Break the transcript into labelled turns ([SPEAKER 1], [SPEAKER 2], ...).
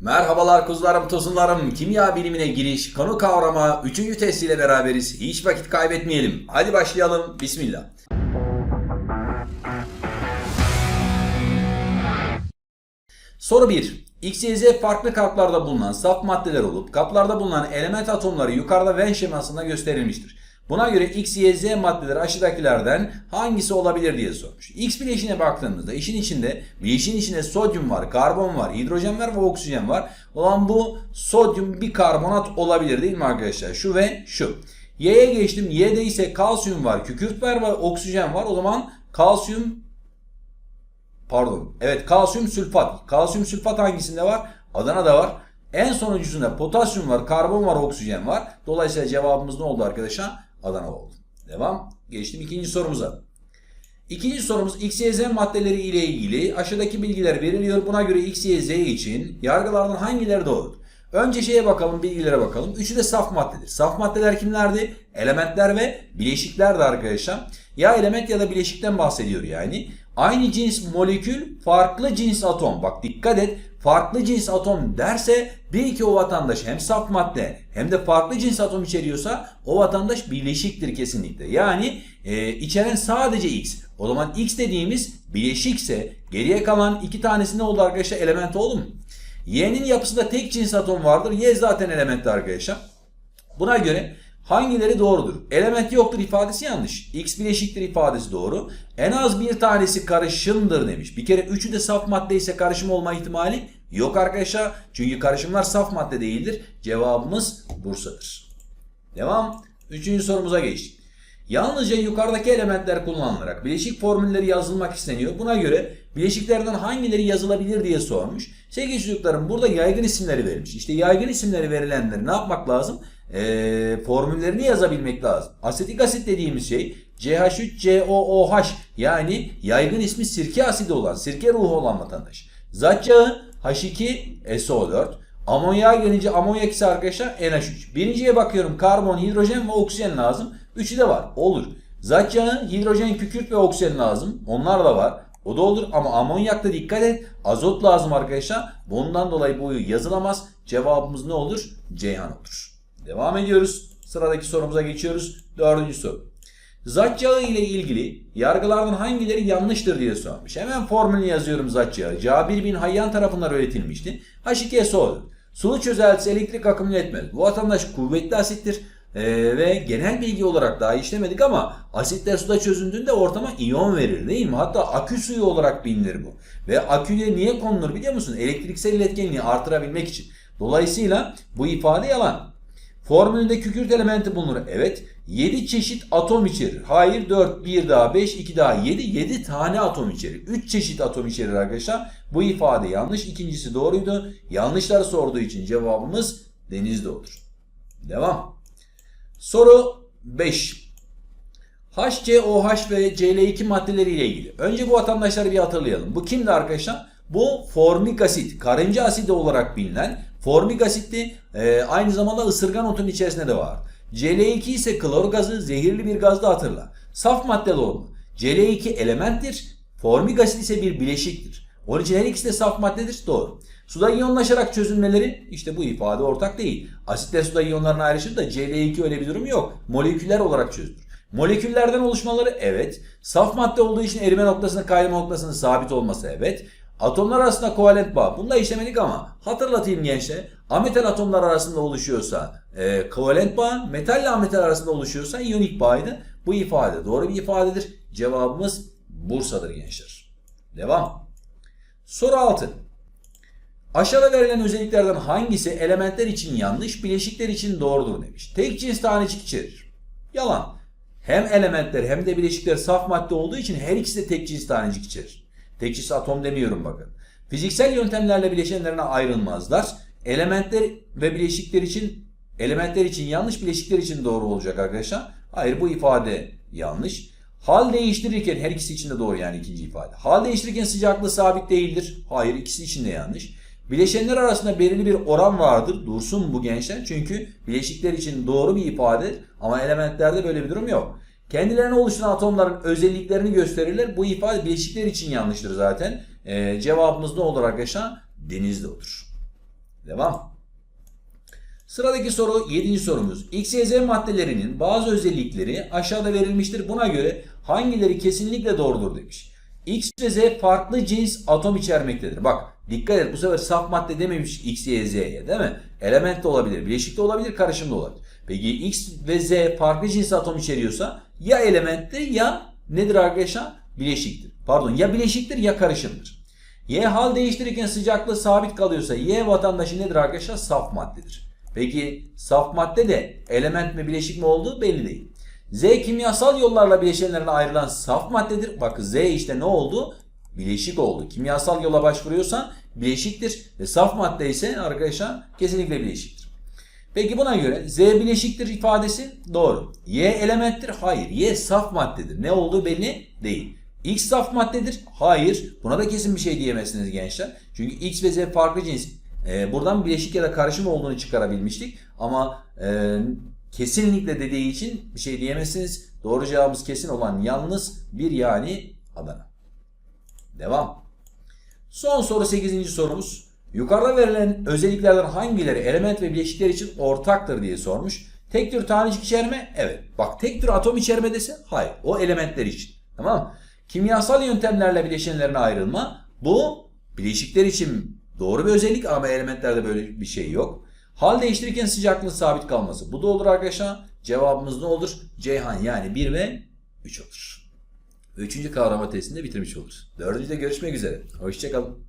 [SPEAKER 1] Merhabalar kuzularım, tosunlarım. Kimya bilimine giriş, konu kavrama, 3. testiyle beraberiz. Hiç vakit kaybetmeyelim. Hadi başlayalım. Bismillah. Soru 1. X, Y, Z farklı kaplarda bulunan saf maddeler olup kaplarda bulunan element atomları yukarıda Venn şemasında gösterilmiştir. Buna göre X, Y, Z maddeleri aşağıdakilerden hangisi olabilir diye sormuş. X bileşiğine baktığımızda işin içinde bileşiğin içinde sodyum var, karbon var, hidrojen var ve oksijen var. Olan bu sodyum bir karbonat olabilir değil mi arkadaşlar? Şu ve şu. Y'ye geçtim. Y'de ise kalsiyum var, kükürt var ve oksijen var. O zaman kalsiyum Pardon. Evet kalsiyum sülfat. Kalsiyum sülfat hangisinde var? Adana'da var. En sonuncusunda potasyum var, karbon var, oksijen var. Dolayısıyla cevabımız ne oldu arkadaşlar? Adana oldu. Devam. Geçtim ikinci sorumuza. İkinci sorumuz X, Y, Z maddeleri ile ilgili aşağıdaki bilgiler veriliyor. Buna göre X, Y, Z için yargılardan hangileri doğrudur? Önce şeye bakalım, bilgilere bakalım. Üçü de saf maddedir. Saf maddeler kimlerdi? Elementler ve bileşiklerdi arkadaşlar. Ya element ya da bileşikten bahsediyor yani. Aynı cins molekül, farklı cins atom. Bak dikkat et. Farklı cins atom derse bil ki o vatandaş hem saf madde hem de farklı cins atom içeriyorsa o vatandaş bileşiktir kesinlikle. Yani e, içeren sadece X. O zaman X dediğimiz bileşikse geriye kalan iki tanesi ne oldu arkadaşlar? Element oldu mu? Y'nin yapısında tek cins atom vardır. Y zaten elementli arkadaşlar. Buna göre hangileri doğrudur? Element yoktur ifadesi yanlış. X bileşiktir ifadesi doğru. En az bir tanesi karışımdır demiş. Bir kere üçü de saf madde ise karışım olma ihtimali yok arkadaşlar. Çünkü karışımlar saf madde değildir. Cevabımız Bursa'dır. Devam. Üçüncü sorumuza geçtik. Yalnızca yukarıdaki elementler kullanılarak bileşik formülleri yazılmak isteniyor. Buna göre bileşiklerden hangileri yazılabilir diye sormuş. Sevgili çocuklarım burada yaygın isimleri verilmiş. İşte yaygın isimleri verilenleri ne yapmak lazım? Ee, formüllerini yazabilmek lazım. Asetik asit dediğimiz şey CH3COOH yani yaygın ismi sirke asidi olan, sirke ruhu olan vatandaş. Zat yağı H2SO4. Amonyağa gelince amonyak ise arkadaşlar NH3. Birinciye bakıyorum karbon, hidrojen ve oksijen lazım. Üçü de var. Olur. Zat hidrojen, kükürt ve oksijen lazım. Onlar da var. O da olur ama amonyakta dikkat et. Azot lazım arkadaşlar. Bundan dolayı bu yazılamaz. Cevabımız ne olur? Ceyhan olur. Devam ediyoruz. Sıradaki sorumuza geçiyoruz. Dördüncü soru. Zat yağı ile ilgili yargılardan hangileri yanlıştır diye sormuş. Hemen formülünü yazıyorum zat yağı. Cabir bin Hayyan tarafından üretilmişti. H2SO4. Sulu çözeltisi elektrik akımını etmez. Bu vatandaş kuvvetli asittir. Ee, ve genel bilgi olarak daha işlemedik ama asitler suda çözündüğünde ortama iyon verir değil mi? Hatta akü suyu olarak bilinir bu. Ve aküye niye konulur biliyor musun? Elektriksel iletkenliği artırabilmek için. Dolayısıyla bu ifade yalan. Formülünde kükürt elementi bulunur. Evet. 7 çeşit atom içerir. Hayır 4, 1 daha 5, 2 daha 7. 7 tane atom içerir. 3 çeşit atom içerir arkadaşlar. Bu ifade yanlış. İkincisi doğruydu. Yanlışlar sorduğu için cevabımız denizde olur. Devam. Soru 5. HCOH ve Cl2 maddeleri ile ilgili. Önce bu vatandaşları bir hatırlayalım. Bu kimdi arkadaşlar? Bu formik asit, karınca asidi olarak bilinen formik asitti. E, aynı zamanda ısırgan otunun içerisinde de var. Cl2 ise klor gazı, zehirli bir gazdı hatırla. Saf madde olma. Cl2 elementtir, formik asit ise bir bileşiktir. Onun için her ikisi de saf maddedir. Doğru. Suda iyonlaşarak çözünmeleri işte bu ifade ortak değil. Asitler suda iyonlarına ayrışır da Cl2 öyle bir durum yok. Moleküller olarak çözülür. Moleküllerden oluşmaları evet. Saf madde olduğu için erime noktasının kaynama noktasının sabit olması evet. Atomlar arasında kovalent bağ. Bunu da işlemedik ama hatırlatayım gençler. Ametal atomlar arasında oluşuyorsa e, kovalent bağ, metalle ametal arasında oluşuyorsa iyonik bağıydı. Bu ifade doğru bir ifadedir. Cevabımız Bursa'dır gençler. Devam. Soru 6. Aşağıda verilen özelliklerden hangisi elementler için yanlış, bileşikler için doğrudur demiş. Tek cins tanecik içerir. Yalan. Hem elementler hem de bileşikler saf madde olduğu için her ikisi de tek cins tanecik içerir. Tek cins atom demiyorum bakın. Fiziksel yöntemlerle bileşenlerine ayrılmazlar. Elementler ve bileşikler için elementler için yanlış, bileşikler için doğru olacak arkadaşlar. Hayır bu ifade yanlış. Hal değiştirirken her ikisi için de doğru yani ikinci ifade. Hal değiştirirken sıcaklığı sabit değildir. Hayır ikisi için de yanlış. Bileşenler arasında belirli bir oran vardır. Dursun bu gençler. Çünkü bileşikler için doğru bir ifade ama elementlerde böyle bir durum yok. Kendilerine oluşan atomların özelliklerini gösterirler. Bu ifade bileşikler için yanlıştır zaten. Ee, cevabımız ne olur arkadaşlar? Denizde olur. Devam. Sıradaki soru 7. sorumuz. X, Y, Z maddelerinin bazı özellikleri aşağıda verilmiştir. Buna göre hangileri kesinlikle doğrudur demiş. X ve Z farklı cins atom içermektedir. Bak dikkat et bu sefer saf madde dememiş X, Y, Z'ye değil mi? Element de olabilir, bileşik de olabilir, karışım da olabilir. Peki X ve Z farklı cins atom içeriyorsa ya elementtir ya nedir arkadaşlar? Bileşiktir. Pardon ya bileşiktir ya karışımdır. Y hal değiştirirken sıcaklığı sabit kalıyorsa Y vatandaşı nedir arkadaşlar? Saf maddedir. Peki saf madde de element mi bileşik mi olduğu belli değil. Z kimyasal yollarla bileşenlerine ayrılan saf maddedir. Bak Z işte ne oldu? Bileşik oldu. Kimyasal yola başvuruyorsan bileşiktir. Ve saf madde ise arkadaşlar kesinlikle bileşiktir. Peki buna göre Z bileşiktir ifadesi doğru. Y elementtir. Hayır. Y saf maddedir. Ne olduğu belli değil. X saf maddedir. Hayır. Buna da kesin bir şey diyemezsiniz gençler. Çünkü X ve Z farklı cins. Ee, buradan bileşik ya da karışım olduğunu çıkarabilmiştik. Ama e, kesinlikle dediği için bir şey diyemezsiniz. Doğru cevabımız kesin olan yalnız bir yani Adana. Devam. Son soru 8. sorumuz. Yukarıda verilen özelliklerden hangileri element ve bileşikler için ortaktır diye sormuş. Tek tür tanecik içerme? Evet. Bak tek tür atom içerme dese? Hayır. O elementler için. Tamam? Kimyasal yöntemlerle bileşenlerine ayrılma. Bu bileşikler için doğru bir özellik ama elementlerde böyle bir şey yok. Hal değiştirirken sıcaklığın sabit kalması. Bu da olur arkadaşlar. Cevabımız ne olur? Ceyhan yani 1 ve 3 olur. Üçüncü kavrama testinde bitirmiş oluruz. Dördüncüde görüşmek üzere. Hoşçakalın.